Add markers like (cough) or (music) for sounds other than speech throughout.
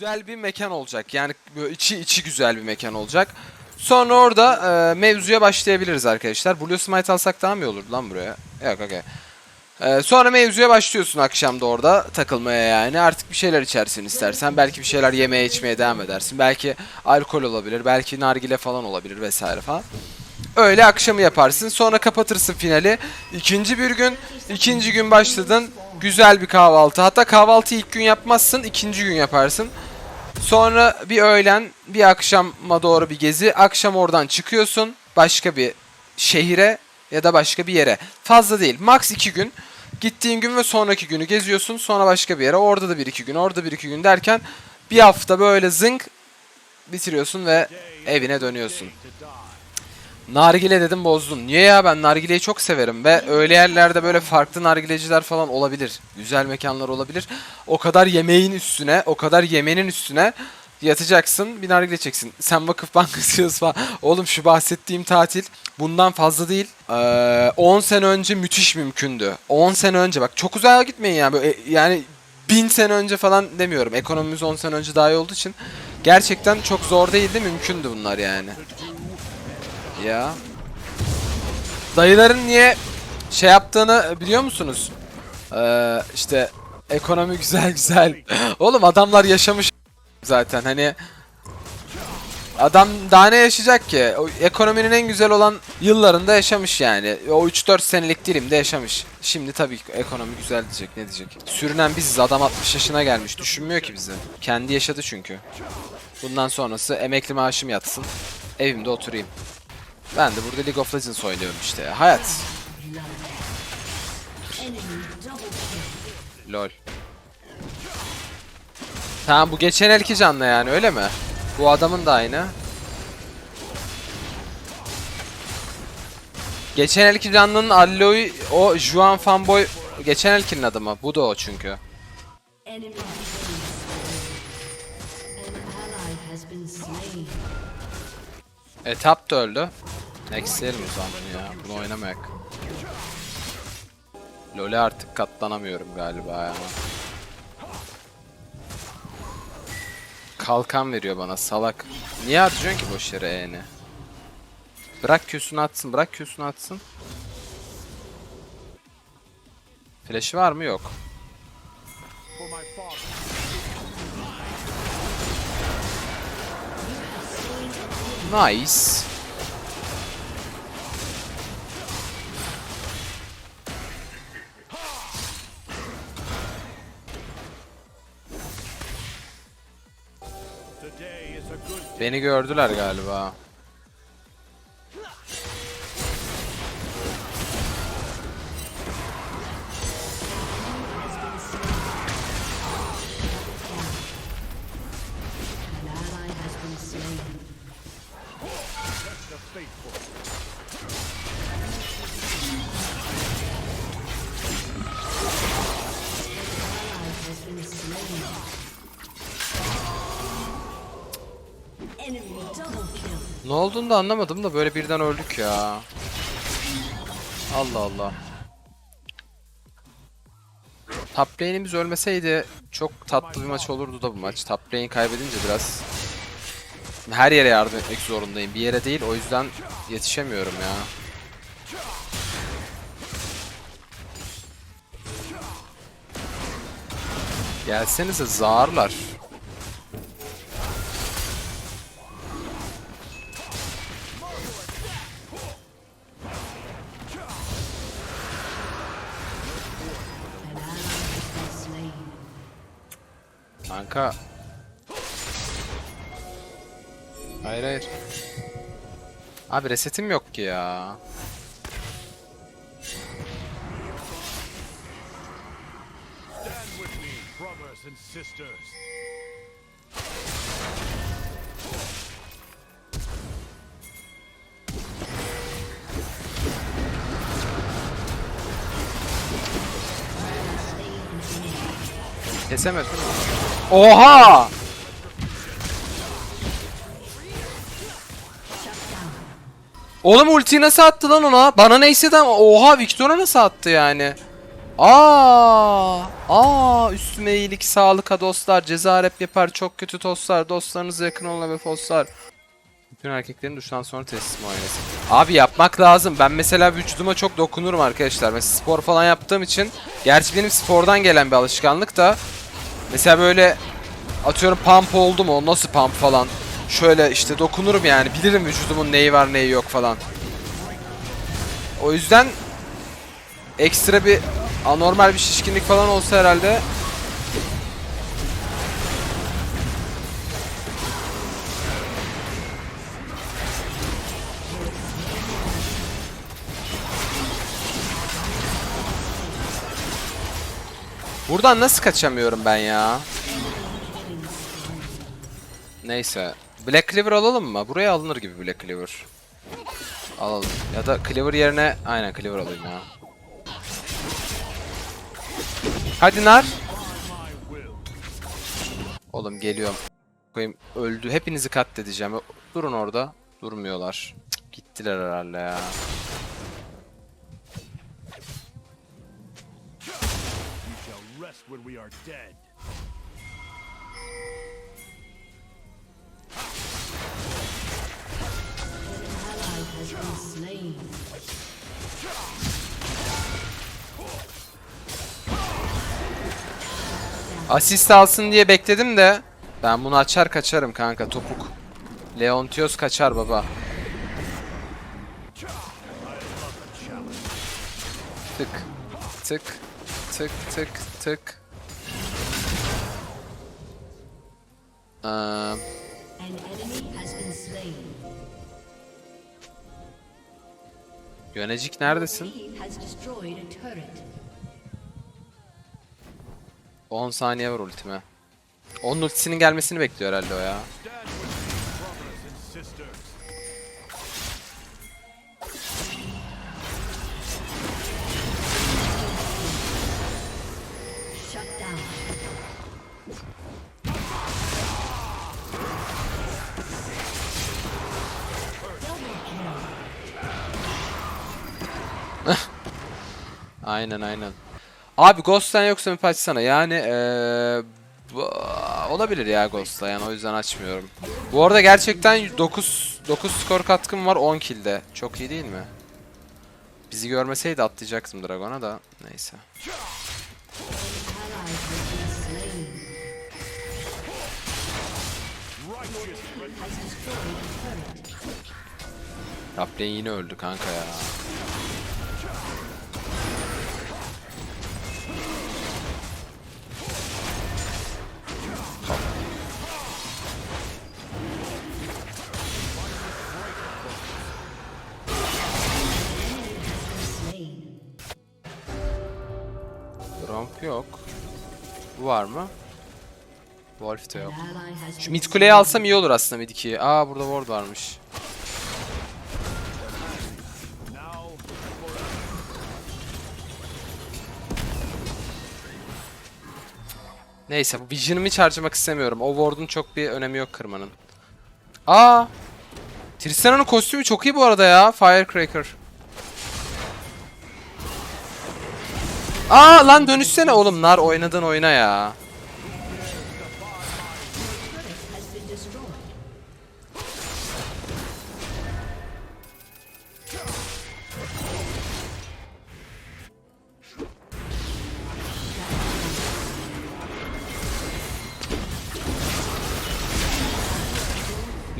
güzel bir mekan olacak. Yani böyle içi içi güzel bir mekan olacak. Sonra orada e, mevzuya başlayabiliriz arkadaşlar. Blue Smite alsak daha mı iyi olurdu lan buraya? Yok okey. E, sonra mevzuya başlıyorsun akşamda orada takılmaya yani. Artık bir şeyler içersin istersen. Belki bir şeyler yemeye içmeye devam edersin. Belki alkol olabilir. Belki nargile falan olabilir vesaire falan. Öyle akşamı yaparsın. Sonra kapatırsın finali. İkinci bir gün, ikinci gün başladın. Güzel bir kahvaltı. Hatta kahvaltı ilk gün yapmazsın, ikinci gün yaparsın. Sonra bir öğlen, bir akşama doğru bir gezi. Akşam oradan çıkıyorsun. Başka bir şehire ya da başka bir yere. Fazla değil. Max iki gün. Gittiğin gün ve sonraki günü geziyorsun. Sonra başka bir yere. Orada da bir iki gün, orada bir iki gün derken bir hafta böyle zınk bitiriyorsun ve evine dönüyorsun. Nargile dedim bozdun. Niye ya ben nargileyi çok severim ve öyle yerlerde böyle farklı nargileciler falan olabilir. Güzel mekanlar olabilir. O kadar yemeğin üstüne, o kadar yemenin üstüne yatacaksın bir nargile çeksin. Sen vakıf bankası (laughs) falan. Oğlum şu bahsettiğim tatil bundan fazla değil. Ee, 10 sene önce müthiş mümkündü. 10 sene önce bak çok uzağa gitmeyin yani. Böyle, yani bin sene önce falan demiyorum. Ekonomimiz 10 sene önce daha iyi olduğu için gerçekten çok zor değildi mümkündü bunlar yani. Ya. Dayıların niye şey yaptığını biliyor musunuz? Ee, işte ekonomi (laughs) güzel güzel. Oğlum adamlar yaşamış zaten hani Adam daha ne yaşayacak ki? O ekonominin en güzel olan yıllarında yaşamış yani. O 3-4 senelik dilimde yaşamış. Şimdi tabii ekonomi güzel diyecek ne diyecek. Sürünen biziz adam 60 yaşına gelmiş düşünmüyor ki bizi. Kendi yaşadı çünkü. Bundan sonrası emekli maaşım yatsın. Evimde oturayım. Ben de burada League of Legends oynuyorum işte. ya. Hayat. Lol. Tamam bu geçen elki canlı yani öyle mi? Bu adamın da aynı. Geçen elki canlının Alloy o Juan Fanboy geçen elkinin adı mı? Bu da o çünkü. Etap da öldü. Next'leyelim o zaman ya. Bunu oynamayak. LoL'e artık katlanamıyorum galiba ya. Kalkan veriyor bana salak. Niye harcıyorsun ki boş yere E'ni? Bırak Q'sunu atsın, bırak Q'sunu atsın. Flash'ı var mı? Yok. Nice. Beni gördüler galiba. Ne olduğunu da anlamadım da böyle birden öldük ya. Allah Allah. Top lane'imiz ölmeseydi çok tatlı bir maç olurdu da bu maç. Top lane kaybedince biraz her yere yardım etmek zorundayım. Bir yere değil o yüzden yetişemiyorum ya. Gelsenize zarlar. Kanka. Hayır hayır. Abi resetim yok ki ya. Stand with me, brothers and sisters. Kesemedim. Oha! Oğlum ultiyi nasıl attı lan ona? Bana neyse de oha Victor'a nasıl attı yani? Aa, aa üstüme iyilik sağlık ha dostlar. Ceza rap yapar çok kötü tostlar. Dostlarınıza yakın olun ve foslar. Bütün erkeklerin duştan sonra teslim oynasın. Abi yapmak lazım. Ben mesela vücuduma çok dokunurum arkadaşlar. Mesela spor falan yaptığım için. Gerçi benim spordan gelen bir alışkanlık da. Mesela böyle atıyorum pump oldu mu? Nasıl pump falan. Şöyle işte dokunurum yani. Bilirim vücudumun neyi var neyi yok falan. O yüzden ekstra bir anormal bir şişkinlik falan olsa herhalde Buradan nasıl kaçamıyorum ben ya? Neyse. Black Cleaver alalım mı? Buraya alınır gibi Black Cleaver. Alalım. Ya da Cleaver yerine aynen Cleaver alayım ya. Hadi nar. Oğlum geliyorum. Koyayım öldü. Hepinizi katledeceğim. Durun orada. Durmuyorlar. Cık, gittiler herhalde ya. When we are dead. Slain. Asist alsın diye bekledim de ben bunu açar kaçarım kanka topuk. Leontios kaçar baba. Tık tık tık tık tık. Ee, An enemy has been slain. Yönecik neredesin? Team has destroyed a turret. 10 saniye var ultime. Onun ultisinin gelmesini bekliyor herhalde o ya. Aynen aynen. Abi Ghost'tan yoksa map açsana. Yani eee bu- olabilir ya Ghost'ta yani o yüzden açmıyorum. Bu arada gerçekten 9 9 skor katkım var 10 kill'de. Çok iyi değil mi? Bizi görmeseydi atlayacaktım Dragon'a da. Neyse. Top yine öldü kanka ya. Var mı? Wolf de yok. Şu mid kuleyi alsam iyi olur aslında mid 2'yi. Aa burada ward varmış. Neyse bu Vision'ımı hiç harcamak istemiyorum. O ward'un çok bir önemi yok kırmanın. Aa! Tristana'nın kostümü çok iyi bu arada ya. Firecracker. Aa lan dönüşsene oğlum nar oynadığın oyuna ya.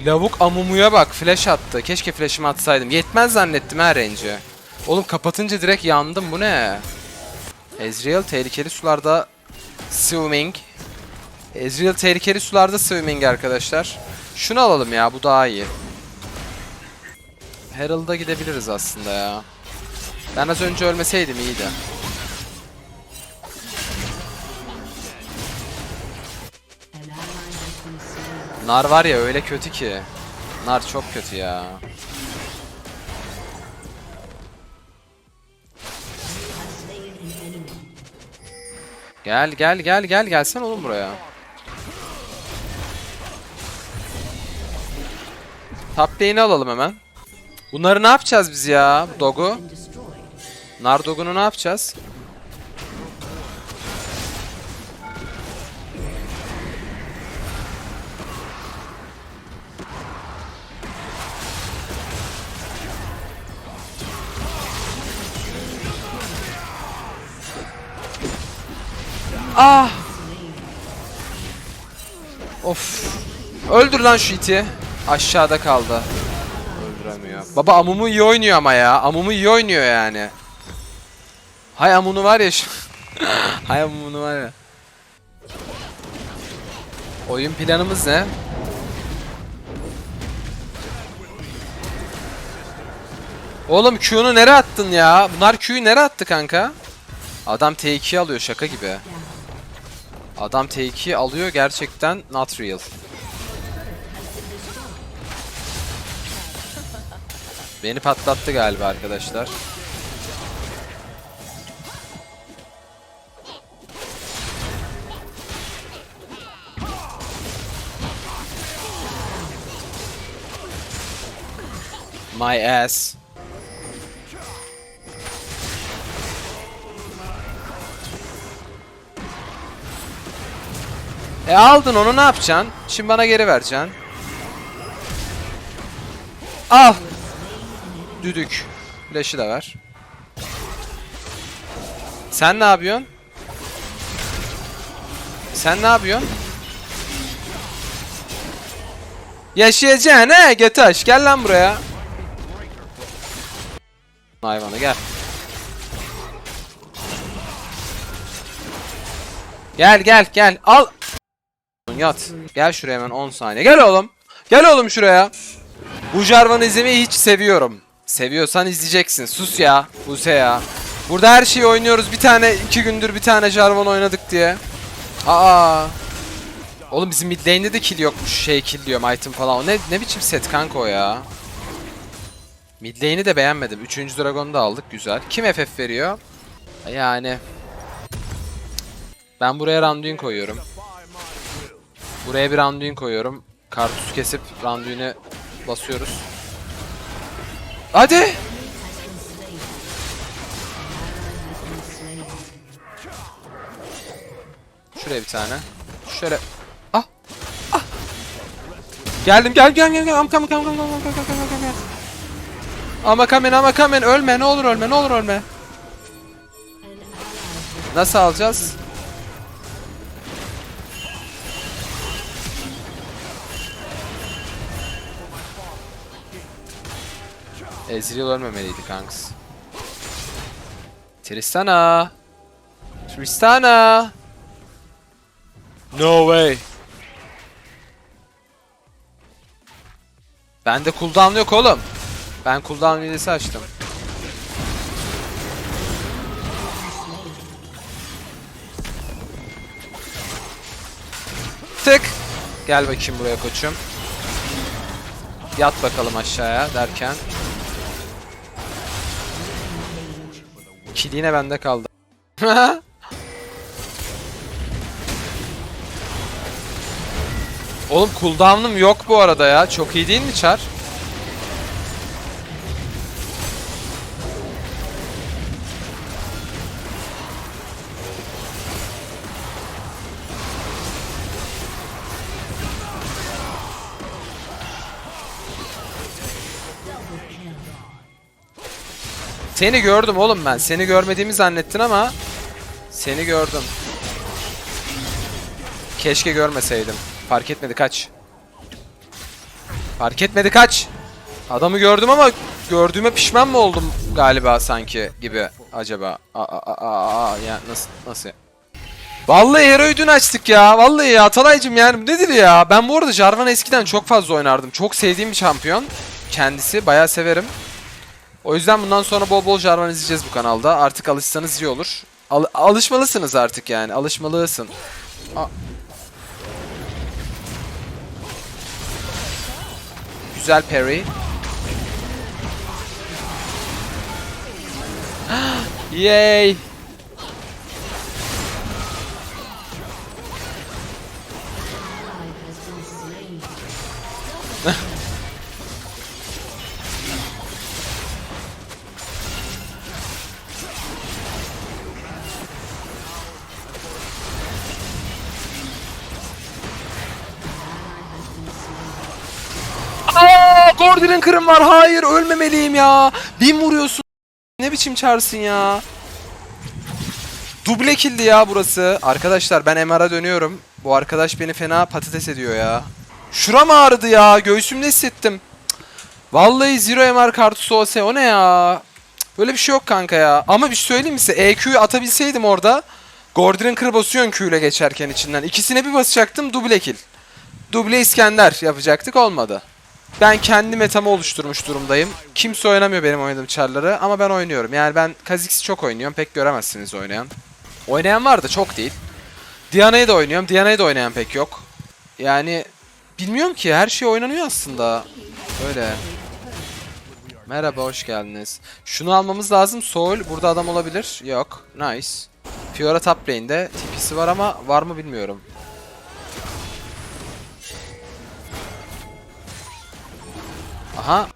Lavuk Amumu'ya bak flash attı. Keşke flash'ımı atsaydım. Yetmez zannettim ha range'e. Oğlum kapatınca direkt yandım bu ne? Ezreal tehlikeli sularda swimming. Ezreal tehlikeli sularda swimming arkadaşlar. Şunu alalım ya bu daha iyi. Herald'a gidebiliriz aslında ya. Ben az önce ölmeseydim iyiydi. Nar var ya öyle kötü ki. Nar çok kötü ya. Gel gel gel gel gelsen oğlum buraya. Top alalım hemen. Bunları ne yapacağız biz ya? Dog'u. Been destroyed. Nar Dog'unu ne yapacağız? Ah. Of. Öldür lan şu iti. Aşağıda kaldı. Öldüremiyor. Baba Amumu iyi oynuyor ama ya. Amumu iyi oynuyor yani. Hay Amumu var ya. (laughs) Hay Amumu var ya. Oyun planımız ne? Oğlum Q'nu nereye attın ya? Bunlar Q'yu nereye attı kanka? Adam T2 alıyor şaka gibi. Adam T2 alıyor gerçekten not real. Beni patlattı galiba arkadaşlar. My ass. E aldın onu ne yapacaksın? Şimdi bana geri vereceksin. Al. Düdük. Flash'ı da ver. Sen ne yapıyorsun? Sen ne yapıyorsun? Yaşayacaksın he Getaş gel lan buraya. Hayvanı gel. Gel gel gel al. Yat. Gel şuraya hemen 10 saniye. Gel oğlum. Gel oğlum şuraya. Bu Jarvan'ı izlemeyi hiç seviyorum. Seviyorsan izleyeceksin. Sus ya. Buse ya. Burada her şeyi oynuyoruz. Bir tane iki gündür bir tane Jarvan oynadık diye. Aa. Oğlum bizim mid lane'de de kill yokmuş. Şey kill diyorum item falan. O ne, ne biçim set kanka o ya. Mid lane'i de beğenmedim. Üçüncü Dragon'u da aldık. Güzel. Kim FF veriyor? Yani. Ben buraya Randuin koyuyorum. Buraya bir Randuin koyuyorum. Kartus kesip Randuin'e basıyoruz. Hadi! Şuraya bir tane. Şöyle. Ah! Ah! Geldim gel gel gel gel. Am kam kam kam kam kam kam kam. Ama kamen ama kamen ölme ne olur ölme ne olur ölme. Nasıl alacağız? Ezreal ölmemeliydi kanks. Tristana. Tristana. No way. Bende cooldown yok oğlum. Ben cooldown hilesi açtım. Tık. Gel bakayım buraya koçum. Yat bakalım aşağıya derken. Kill yine bende kaldı. (laughs) Oğlum cooldown'um yok bu arada ya. Çok iyi değil mi Char? Seni gördüm oğlum ben. Seni görmediğimi zannettin ama seni gördüm. Keşke görmeseydim. Fark etmedi kaç. Fark etmedi kaç. Adamı gördüm ama gördüğüme pişman mı oldum galiba sanki gibi acaba. Aa, aa, aa, aa, ya nasıl nasıl? Vallahi Hero'yu dün açtık ya. Vallahi ya Atalay'cım yani nedir ya? Ben bu arada Jarvan'ı eskiden çok fazla oynardım. Çok sevdiğim bir şampiyon. Kendisi bayağı severim. O yüzden bundan sonra bol bol Jarvan izleyeceğiz bu kanalda. Artık alışsanız iyi olur. Al- alışmalısınız artık yani. Alışmalısın. A- Güzel parry. (gasps) Yay! (laughs) kırım var. Hayır, ölmemeliyim ya. Bin vuruyorsun. Ne biçim çarsın ya? Duble kill'di ya burası. Arkadaşlar ben MR'a dönüyorum. Bu arkadaş beni fena patates ediyor ya. Şuram ağrıdı ya. Göğsümde hissettim. Vallahi Zero MR kartusu olsa o ne ya? Böyle bir şey yok kanka ya. Ama bir şey söyleyeyim mi size? EQ'yu atabilseydim orada. Gordon kır basıyorsun Q ile geçerken içinden. İkisine bir basacaktım duble kill. Duble İskender yapacaktık olmadı. Ben kendi metamı oluşturmuş durumdayım. Kimse oynamıyor benim oynadığım çarları ama ben oynuyorum. Yani ben Kha'Zix'i çok oynuyorum. Pek göremezsiniz oynayan. Oynayan var da çok değil. Diana'yı da oynuyorum. Diana'yı da oynayan pek yok. Yani bilmiyorum ki her şey oynanıyor aslında. Öyle. Merhaba hoş geldiniz. Şunu almamız lazım. Soul burada adam olabilir. Yok. Nice. Fiora top lane'de. TP'si var ama var mı bilmiyorum. Aha.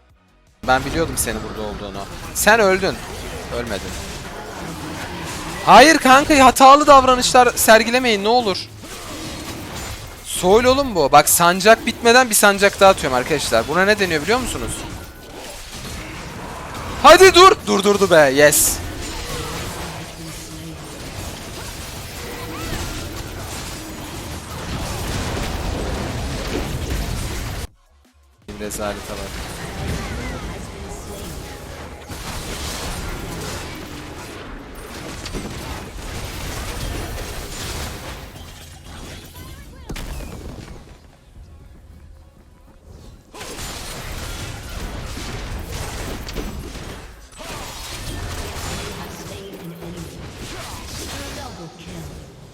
Ben biliyordum senin burada olduğunu. Sen öldün. Ölmedin. Hayır kanka hatalı davranışlar sergilemeyin ne olur. Soul oğlum bu. Bak sancak bitmeden bir sancak daha atıyorum arkadaşlar. Buna ne deniyor biliyor musunuz? Hadi dur. Durdurdu be. Yes. Bir rezalete bak.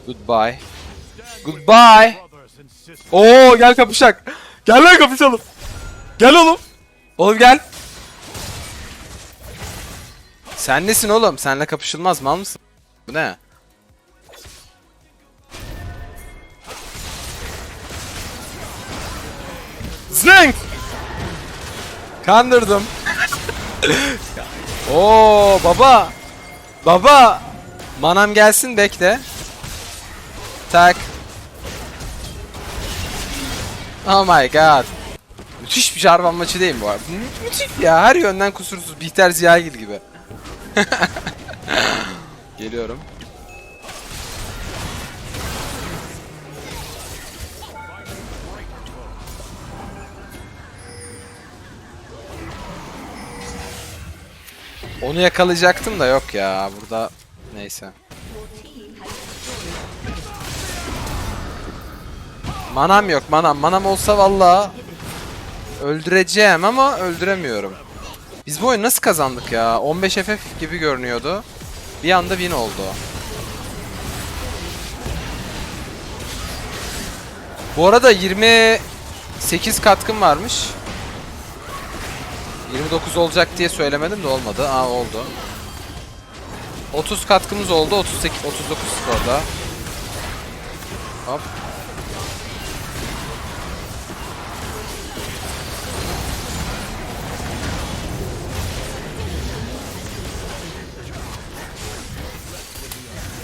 Goodbye. Goodbye. Oo gel kapışak. Gel lan kapışalım. Gel oğlum. Oğlum gel. Sen nesin oğlum? Senle kapışılmaz mal mısın? Bu ne? Zing! Kandırdım. (laughs) Oo baba. Baba. Manam gelsin bekle. Tak. Oh my god. Müthiş bir Jarvan maçı değil mi bu arada? Mü- müthiş ya her yönden kusursuz. Bihter Ziyagil gibi. (laughs) Geliyorum. Onu yakalayacaktım da yok ya burada neyse. Manam yok manam. Manam olsa valla öldüreceğim ama öldüremiyorum. Biz bu oyunu nasıl kazandık ya? 15 FF gibi görünüyordu. Bir anda win oldu. Bu arada 28 katkım varmış. 29 olacak diye söylemedim de olmadı. Aa oldu. 30 katkımız oldu. 38 39 skorda. Hop.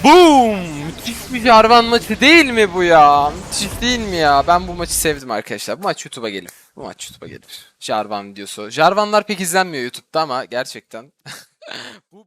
Boom! Müthiş bir Jarvan maçı değil mi bu ya? Müthiş değil mi ya? Ben bu maçı sevdim arkadaşlar. Bu maç YouTube'a gelir. Bu maç YouTube'a gelir. Jarvan videosu. Jarvanlar pek izlenmiyor YouTube'da ama gerçekten. (laughs) bu